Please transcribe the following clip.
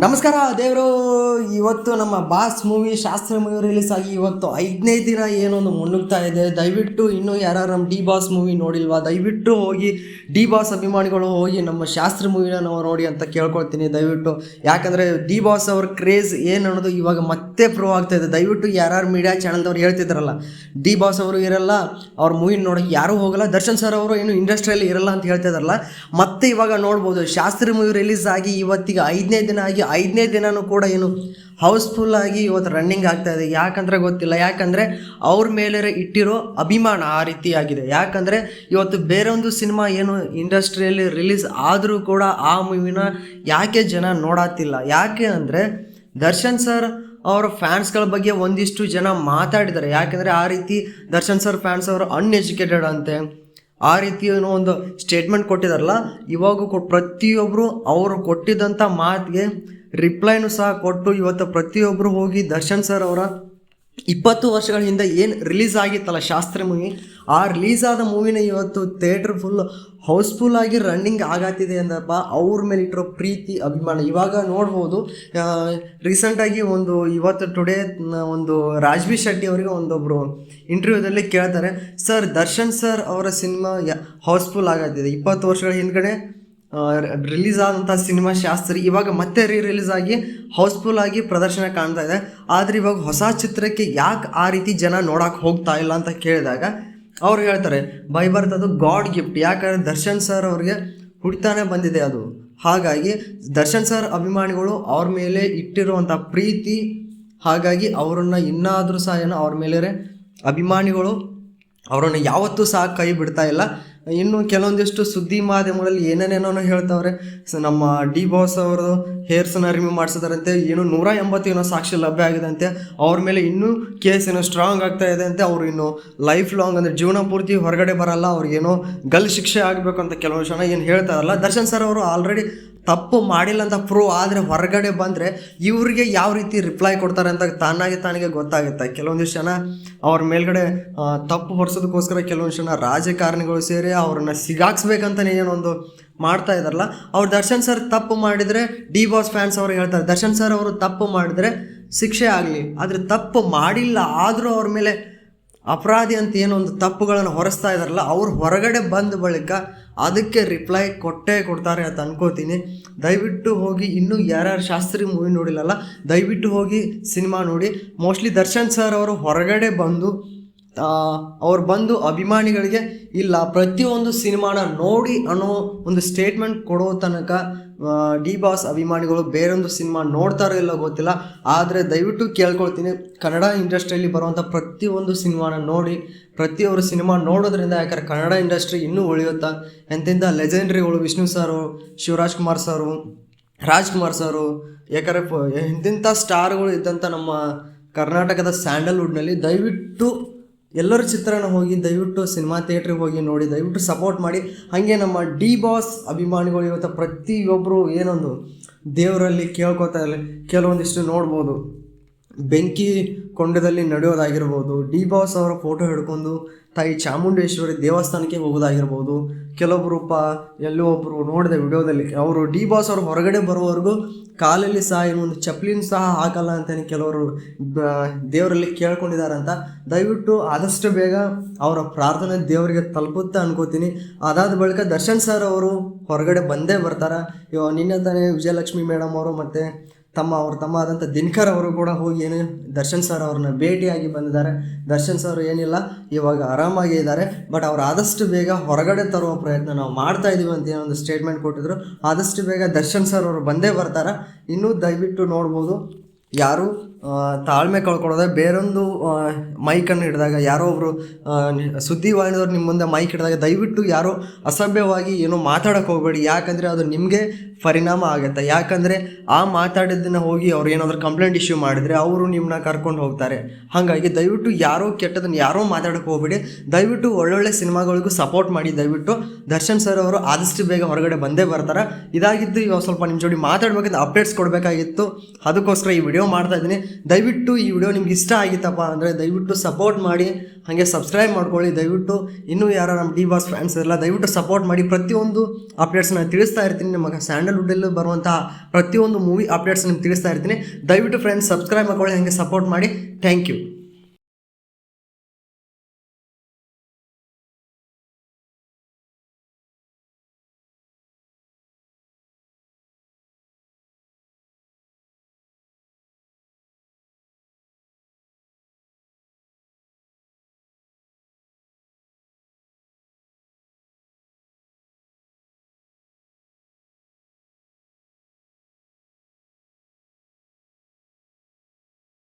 ನಮಸ್ಕಾರ ದೇವರು. ಇವತ್ತು ನಮ್ಮ boss movie Shastra movie release ಆಗಿ ಇವತ್ತು ಐದನೇ ದಿನ ಏನೊಂದು ಮುನ್ನುಗ್ತಾ ಇದೆ. ದಯವಿಟ್ಟು ಇನ್ನೂ ಯಾರು ನಮ್ಮ ಡಿ ಬಾಸ್ ಮೂವಿ ನೋಡಿಲ್ವಾ? ದಯವಿಟ್ಟು ಹೋಗಿ ಡಿ ಬಾಸ್ ಅಭಿಮಾನಿಗಳು ಹೋಗಿ ನಮ್ಮ ಶಾಸ್ತ್ರ ಮೂವಿನ ನಾವು ನೋಡಿ ಅಂತ ಕೇಳ್ಕೊಳ್ತೀನಿ. ದಯವಿಟ್ಟು. ಯಾಕಂದರೆ ಡಿ ಬಾಸ್ ಅವ್ರ ಕ್ರೇಜ್ ಏನು ಅನ್ನೋದು ಇವಾಗ ಮತ್ತೆ ಪ್ರೂವ್ ಆಗ್ತಾ ಇದೆ. ದಯವಿಟ್ಟು ಯಾರು ಮೀಡಿಯಾ ಚಾನಲ್ದವ್ರು ಹೇಳ್ತಿದ್ರಲ್ಲ ಡಿ ಬಾಸ್ ಅವರು ಇರಲ್ಲ, ಅವ್ರ ಮೂವಿ ನೋಡೋಕೆ ಯಾರೂ ಹೋಗಲ್ಲ, ದರ್ಶನ್ ಸರ್ ಅವರು ಏನು ಇಂಡಸ್ಟ್ರಿಯಲ್ಲಿ ಇರಲ್ಲ ಅಂತ ಹೇಳ್ತಿದಾರಲ್ಲ, ಮತ್ತೆ ಇವಾಗ ನೋಡ್ಬೋದು. ಶಾಸ್ತ್ರ ಮೂವಿ ರಿಲೀಸ್ ಆಗಿ ಇವತ್ತಿಗೆ ಐದನೇ ದಿನ ಆಗಿ ಐದನೇ ದಿನವೂ ಕೂಡ ಏನು ಹೌಸ್ಫುಲ್ ಆಗಿ ಇವತ್ತು ರನ್ನಿಂಗ್ ಆಗ್ತಾ ಇದೆ. ಯಾಕಂದ್ರೆ ಗೊತ್ತಿಲ್ಲ. ಯಾಕಂದರೆ ಅವ್ರ ಮೇಲೆ ಇಟ್ಟಿರೋ ಅಭಿಮಾನ ಆ ರೀತಿಯಾಗಿದೆ ಯಾಕಂದರೆ ಇವತ್ತು ಬೇರೊಂದು ಸಿನಿಮಾ ಏನು ಇಂಡಸ್ಟ್ರಿಯಲ್ಲಿ ರಿಲೀಸ್ ಆದರೂ ಕೂಡ ಆ ಮೂವಿನ ಯಾಕೆ ಜನ ನೋಡತ್ತಿಲ್ಲ ಯಾಕೆ ಅಂದರೆ ದರ್ಶನ್ ಸರ್ ಅವರ ಫ್ಯಾನ್ಸ್ಗಳ ಬಗ್ಗೆ ಒಂದಿಷ್ಟು ಜನ ಮಾತಾಡಿದ್ದಾರೆ. ಯಾಕೆಂದರೆ ಆ ರೀತಿ ದರ್ಶನ್ ಸರ್ ಫ್ಯಾನ್ಸ್ ಅವರು ಅನ್ಎಜುಕೇಟೆಡ್ ಅಂತೆ. ಆ ರೀತಿ ಏನೋ ಒಂದು ಸ್ಟೇಟ್ಮೆಂಟ್ ಕೊಟ್ಟಿದಾರಲ್ಲ, ಇವಾಗ ಕೊ ಪ್ರತಿಯೊಬ್ಬರು ಅವರು ಕೊಟ್ಟಿದ್ದಂಥ ಮಾತಿಗೆ ರಿಪ್ಲೈನು ಸಹ ಕೊಟ್ಟು ಇವತ್ತು ಪ್ರತಿಯೊಬ್ಬರು ಹೋಗಿ ದರ್ಶನ್ ಸರ್ ಅವರ ಇಪ್ಪತ್ತು ವರ್ಷಗಳ ಹಿಂದೆ ಏನು ರಿಲೀಸ್ ಆಗಿತ್ತಲ್ಲ ಶಾಸ್ತ್ರ ಮೂವಿ ಆ ರಿಲೀಸ್ ಆದ ಮೂವಿನ ಇವತ್ತು ಥಿಯೇಟ್ರ್ ಫುಲ್ ಹೌಸ್ಫುಲ್ ಆಗಿ ರನ್ನಿಂಗ್ ಆಗತ್ತಿದೆ ಅಂದಪ್ಪ. ಅವ್ರ ಮೇಲೆ ಇಟ್ಟಿರೋ ಪ್ರೀತಿ, ಅಭಿಮಾನ. ಇವಾಗ ನೋಡ್ಬೋದು ರೀಸೆಂಟಾಗಿ ಒಂದು ಇವತ್ತು ಟುಡೇ ಒಂದು ರಾಜ್ವಿ ಶೆಟ್ಟಿ ಅವರಿಗೆ ಒಂದೊಬ್ಬರು ಇಂಟರ್ವ್ಯೂದಲ್ಲಿ ಕೇಳ್ತಾರೆ ಸರ್ ದರ್ಶನ್ ಸರ್ ಅವರ ಸಿನಿಮಾ ಹೌಸ್ಫುಲ್ ಆಗತ್ತಿದೆ. ಇಪ್ಪತ್ತು ವರ್ಷಗಳ ಹಿಂದ್ಗಡೆ ರಿಲೀಸ್ ಆದಂಥ ಸಿನಿಮಾ ಶಾಸ್ತ್ರಿ ಇವಾಗ ಮತ್ತೆ ರೀ ರಿಲೀಸ್ ಆಗಿ ಹೌಸ್ಫುಲ್ ಆಗಿ ಪ್ರದರ್ಶನ ಕಾಣ್ತಾ ಇದೆ. ಆದರೆ ಇವಾಗ ಹೊಸ ಚಿತ್ರಕ್ಕೆ ಯಾಕೆ ಆ ರೀತಿ ಜನ ನೋಡಕ್ಕೆ ಹೋಗ್ತಾ ಇಲ್ಲ ಅಂತ ಕೇಳಿದಾಗ ಅವ್ರು ಹೇಳ್ತಾರೆ, ಬೈ ಅದು ಗಾಡ್ ಗಿಫ್ಟ್ ಯಾಕಂದರೆ ದರ್ಶನ್ ಸರ್ ಅವ್ರಿಗೆ ಹುಡ್ತಾನೆ ಬಂದಿದೆ ಅದು. ಹಾಗಾಗಿ ದರ್ಶನ್ ಸರ್ ಅಭಿಮಾನಿಗಳು ಅವ್ರ ಮೇಲೆ ಇಟ್ಟಿರುವಂಥ ಪ್ರೀತಿ, ಹಾಗಾಗಿ ಅವರನ್ನು ಇನ್ನಾದರೂ ಸಹ ಏನೋ ಅವ್ರ ಮೇಲೆ ಅಭಿಮಾನಿಗಳು ಅವರನ್ನು ಯಾವತ್ತೂ ಸಹ ಕೈ ಬಿಡ್ತಾ ಇಲ್ಲ. ಇನ್ನು ಕೆಲವೊಂದಿಷ್ಟು ಸುದ್ದಿ ಮಾಧ್ಯಮಗಳಲ್ಲಿ ಏನೇನೇನೋ ಹೇಳ್ತಾವ್ರೆ. ನಮ್ಮ ಡಿ ಬಾಸ್ ಅವರು ಹೇರ್ಸನ್ನ ರಿಮೂವ್ ಮಾಡಿಸಿದಾರಂತೆ ಏನು ನೂರ ಎಂಬತ್ತು ಏನೋ ಸಾಕ್ಷಿ ಲಭ್ಯ ಆಗಿದೆ ಅಂತೆ ಅವ್ರ ಮೇಲೆ ಇನ್ನೂ ಕೇಸ್ ಏನೋ ಸ್ಟ್ರಾಂಗ್ ಆಗ್ತಾ ಇದೆ ಅಂತೆ, ಅವರು ಇನ್ನು ಲೈಫ್ ಲಾಂಗ್ ಅಂದರೆ ಜೀವನ ಪೂರ್ತಿ ಹೊರಗಡೆ ಬರಲ್ಲ, ಅವ್ರಿಗೇನೋ ಗಲ್ ಶಿಕ್ಷೆ ಆಗಬೇಕು ಅಂತ ಕೆಲವೊಂದು ಜನ ಏನು ಹೇಳ್ತಾರಲ್ಲ ದರ್ಶನ್ ಸರ್ ಅವರು ಆಲ್ರೆಡಿ ತಪ್ಪು ಮಾಡಿಲ್ಲ ಅಂತ ಪ್ರೂವ್ ಆದರೆ ಹೊರಗಡೆ ಬಂದರೆ ಇವರಿಗೆ ಯಾವ ರೀತಿ ರಿಪ್ಲೈ ಕೊಡ್ತಾರೆ ಅಂತ ತಾನಾಗೆ ತಾನಿಗೆ ಗೊತ್ತಾಗುತ್ತೆ. ಕೆಲವೊಂದಿಷ್ಟು ಜನ ಅವ್ರ ಮೇಲ್ಗಡೆ ತಪ್ಪು ಹೊರಿಸೋದಕ್ಕೋಸ್ಕರ ಕೆಲವೊಂದು ಜನ ರಾಜಕಾರಣಿಗಳು ಸೇರಿ ಅವ್ರನ್ನ ಸಿಗಾಕ್ಸ್ಬೇಕಂತಲೇ ಏನೊಂದು ಮಾಡ್ತಾ ಇದ್ದಾರಲ್ಲ, ಅವ್ರು ದರ್ಶನ್ ಸರ್ ತಪ್ಪು ಮಾಡಿದರೆ ಡಿ ಬಾಸ್ ಫ್ಯಾನ್ಸ್ ಅವ್ರಿಗೆ ಹೇಳ್ತಾರೆ, ದರ್ಶನ್ ಸರ್ ಅವರು ತಪ್ಪು ಮಾಡಿದರೆ ಶಿಕ್ಷೆ ಆಗಲಿ, ಆದರೆ ತಪ್ಪು ಮಾಡಿಲ್ಲ ಆದರೂ ಅವ್ರ ಮೇಲೆ ಅಪರಾಧಿ ಅಂತ ಏನೊಂದು ತಪ್ಪುಗಳನ್ನು ಹೊರಿಸ್ತಾ ಇದ್ದಾರಲ್ಲ ಅವ್ರು ಹೊರಗಡೆ ಬಂದ ಬಳಿಕ ಅದಕ್ಕೆ ರಿಪ್ಲೈ ಕೊಟ್ಟೇ ಕೊಡ್ತಾರೆ ಅಂತ ಅನ್ಕೋತೀನಿ. ದಯವಿಟ್ಟು ಹೋಗಿ ಇನ್ನೂ ಯಾರ್ಯಾರು ಶಾಸ್ತ್ರಿ ಮೂವಿ ನೋಡಿಲ್ಲಲ್ಲ, ದಯವಿಟ್ಟು ಹೋಗಿ ಸಿನಿಮಾ ನೋಡಿ. ಮೋಸ್ಟ್ಲಿ ದರ್ಶನ್ ಸರ್ ಅವರು ಹೊರಗಡೆ ಬಂದು ಅವ್ರು ಬಂದು ಅಭಿಮಾನಿಗಳಿಗೆ, ಇಲ್ಲ, ಪ್ರತಿಯೊಂದು ಸಿನಿಮಾನ ನೋಡಿ ಅನ್ನೋ ಒಂದು ಸ್ಟೇಟ್ಮೆಂಟ್ ಕೊಡೋ ತನಕ ಡಿ ಬಾಸ್ ಅಭಿಮಾನಿಗಳು ಬೇರೊಂದು ಸಿನಿಮಾ ನೋಡ್ತಾರೋ ಇಲ್ಲೋ ಗೊತ್ತಿಲ್ಲ, ಆದರೆ ದಯವಿಟ್ಟು ಕೇಳ್ಕೊಳ್ತೀನಿ, ಕನ್ನಡ ಇಂಡಸ್ಟ್ರಿಯಲ್ಲಿ ಬರುವಂಥ ಪ್ರತಿಯೊಂದು ಸಿನಿಮಾನ ನೋಡಿ ಪ್ರತಿಯೊಬ್ಬರು ಸಿನಿಮಾ ನೋಡೋದ್ರಿಂದ ಯಾಕಂದ್ರೆ ಕನ್ನಡ ಇಂಡಸ್ಟ್ರಿ ಇನ್ನೂ ಉಳಿಯುತ್ತಾ? ಎಂತೆಂಥ ಲೆಜೆಂಡ್ರಿಗಳು ವಿಷ್ಣು ಸಾರು, ಶಿವರಾಜ್ ಕುಮಾರ್ ಸಾರು ರಾಜ್ಕುಮಾರ್ ಸರು, ಯಾಕಂದರೆ ಎಂತೆಂಥ ಸ್ಟಾರ್ಗಳು ಇದ್ದಂಥ ನಮ್ಮ ಕರ್ನಾಟಕದ ಸ್ಯಾಂಡಲ್ವುಡ್ನಲ್ಲಿ ದಯವಿಟ್ಟು ಎಲ್ಲರ ಚಿತ್ರಣ ಹೋಗಿ, ದಯವಿಟ್ಟು ಸಿನಿಮಾ ಥಿಯೇಟ್ರಿಗೆ ಹೋಗಿ ನೋಡಿ, ದಯವಿಟ್ಟು ಸಪೋರ್ಟ್ ಮಾಡಿ. ಹಾಗೆ ನಮ್ಮ ಡಿ ಬಾಸ್ ಅಭಿಮಾನಿಗಳು ಇವತ್ತು ಪ್ರತಿಯೊಬ್ಬರು ಏನೊಂದು ದೇವರಲ್ಲಿ ಕೇಳ್ಕೊತಾ ಇಲ್ಲ ಕೆಲವೊಂದಿಷ್ಟು ನೋಡ್ಬೋದು. ಬೆಂಕಿ ಕೊಂಡದಲ್ಲಿ ನಡೆಯೋದಾಗಿರ್ಬೋದು, ಡಿ ಬಾಸ್ ಅವರ ಫೋಟೋ ಹಿಡ್ಕೊಂಡು ತಾಯಿ ಚಾಮುಂಡೇಶ್ವರಿ ದೇವಸ್ಥಾನಕ್ಕೆ ಹೋಗೋದಾಗಿರ್ಬೋದು ಕೆಲವೊಬ್ಬರು ಪ, ಎಲ್ಲೋ ಒಬ್ಬರು ನೋಡಿದೆ ವಿಡಿಯೋದಲ್ಲಿ, ಅವರು ಡಿ ಬಾಸ್ ಅವರು ಹೊರಗಡೆ ಬರೋವರೆಗೂ ಕಾಲಲ್ಲಿ ಸಹ ಒಂದು ಚಪ್ಪಲಿನ ಸಹ ಹಾಕಲ್ಲ ಅಂತಲೇ ಕೆಲವರು ದೇವರಲ್ಲಿ ಕೇಳ್ಕೊಂಡಿದ್ದಾರಂತ ದಯವಿಟ್ಟು ಆದಷ್ಟು ಬೇಗ ಅವರ ಪ್ರಾರ್ಥನೆ ದೇವರಿಗೆ ತಲುಪುತ್ತೆ ಅನ್ಕೋತೀನಿ. ಅದಾದ ಬಳಿಕ ದರ್ಶನ್ ಸರ್ ಅವರು ಹೊರಗಡೆ ಬಂದೇ ಬರ್ತಾರೆ. ಇವಾಗ ನಿನ್ನೆ ತಾನೇ ವಿಜಯಲಕ್ಷ್ಮಿ ಮೇಡಮ್ ಅವರು ಮತ್ತು ತಮ್ಮ ಅವ್ರ ತಮ್ಮ ಆದಂಥ ದಿನಕರ್ ಅವರು ಕೂಡ ಹೋಗಿ ಏನು ದರ್ಶನ್ ಸರ್ ಅವ್ರನ್ನ ಭೇಟಿಯಾಗಿ ಬಂದಿದ್ದಾರೆ. ದರ್ಶನ್ ಸರ್ ಏನಿಲ್ಲ, ಇವಾಗ ಆರಾಮಾಗಿ ಇದ್ದಾರೆ. ಬಟ್ ಅವ್ರು ಆದಷ್ಟು ಬೇಗ ಹೊರಗಡೆ ತರುವ ಪ್ರಯತ್ನ ನಾವು ಮಾಡ್ತಾ ಇದ್ದೀವಿ ಅಂತ ಏನೋ ಒಂದು ಸ್ಟೇಟ್ಮೆಂಟ್ ಕೊಟ್ಟಿದ್ರು. ಆದಷ್ಟು ಬೇಗ ದರ್ಶನ್ ಸರ್ ಅವರು ಬಂದೇ ಬರ್ತಾರೆ. ಇನ್ನೂ ದಯವಿಟ್ಟು ನೋಡ್ಬೋದು ಯಾರು ತಾಳ್ಮೆ ಕಳ್ಕೊಳ್ಳೋದೆ ಬೇರೊಂದು ಮೈಕನ್ನು ಹಿಡಿದಾಗ ಯಾರೋ ಒಬ್ಬರು ಸುದ್ದಿವಾಹಿನಿಯವ್ರು ನಿಮ್ಮ ಮುಂದೆ ಮೈಕ್ ಹಿಡಿದಾಗ ದಯವಿಟ್ಟು ಯಾರೋ ಅಸಭ್ಯವಾಗಿ ಏನೋ ಮಾತಾಡೋಕೆ ಹೋಗಬೇಡಿ. ಯಾಕಂದರೆ ಅದು ನಿಮಗೆ ಪರಿಣಾಮ ಆಗುತ್ತೆ. ಯಾಕಂದರೆ ಆ ಮಾತಾಡಿದ್ದನ್ನು ಹೋಗಿ ಅವ್ರು ಏನಾದರೂ ಕಂಪ್ಲೇಂಟ್ ಇಶ್ಯೂ ಮಾಡಿದರೆ ಅವರು ನಿಮ್ಮನ್ನ ಕರ್ಕೊಂಡು ಹೋಗ್ತಾರೆ. ಹಾಗಾಗಿ ದಯವಿಟ್ಟು ಯಾರೋ ಕೆಟ್ಟದನ್ನು ಯಾರೋ ಮಾತಾಡೋಕೆ ಹೋಗಬೇಡಿ. ದಯವಿಟ್ಟು ಒಳ್ಳೊಳ್ಳೆ ಸಿನಿಮಾಗಳಿಗೂ ಸಪೋರ್ಟ್ ಮಾಡಿ. ದಯವಿಟ್ಟು ದರ್ಶನ್ ಸರ್ ಅವರು ಆದಷ್ಟು ಬೇಗ ಹೊರಗಡೆ ಬಂದೇ ಬರ್ತಾರೆ. ಇದಾಗಿದ್ದು ಇವಾಗ ಸ್ವಲ್ಪ ನಿಮ್ಮ ಜೋಡಿ ಮಾತಾಡಬೇಕಂತ ಅಪ್ಡೇಟ್ಸ್ ಕೊಡಬೇಕಾಗಿತ್ತು. ಅದಕ್ಕೋಸ್ಕರ ಈ ವಿಡಿಯೋ ಮಾಡ್ತಾ ಇದ್ದೀನಿ. ದಯವಿಟ್ಟು ಈ ವಿಡಿಯೋ ನಿಮ್ಗೆ ಇಷ್ಟ ಆಗಿತ್ತಪ್ಪ ಅಂದರೆ ದಯವಿಟ್ಟು ಸಪೋರ್ಟ್ ಮಾಡಿ, ಹಾಗೆ ಸಬ್ಸ್ಕ್ರೈಬ್ ಮಾಡ್ಕೊಳ್ಳಿ. ದಯವಿಟ್ಟು ಇನ್ನೂ ಯಾರು ನಮ್ಮ ಡಿ ಬಾಸ್ ಫ್ಯಾನ್ಸ್ ಇರಲ್ಲ, ದಯವಿಟ್ಟು ಸಪೋರ್ಟ್ ಮಾಡಿ. ಪ್ರತಿಯೊಂದು ಅಪ್ಡೇಟ್ಸ್ನ ತಿಳಿಸ್ತಾ ಇರ್ತೀನಿ. ನಿಮಗೆ ಸ್ಯಾಂಡಲ್ವುಡ್ಡಲ್ಲೂ ಬರುವಂತಹ ಪ್ರತಿಯೊಂದು ಮೂವಿ ಅಪ್ಡೇಟ್ಸ್ ನಿಮ್ಗೆ ತಿಳಿಸ್ತಾ ಇರ್ತೀನಿ. ದಯವಿಟ್ಟು ಫ್ರೆಂಡ್ಸ್ ಸಬ್ಸ್ಕ್ರೈಬ್ ಮಾಡ್ಕೊಳ್ಳಿ, ಹಾಗೆ ಸಪೋರ್ಟ್ ಮಾಡಿ. Thank you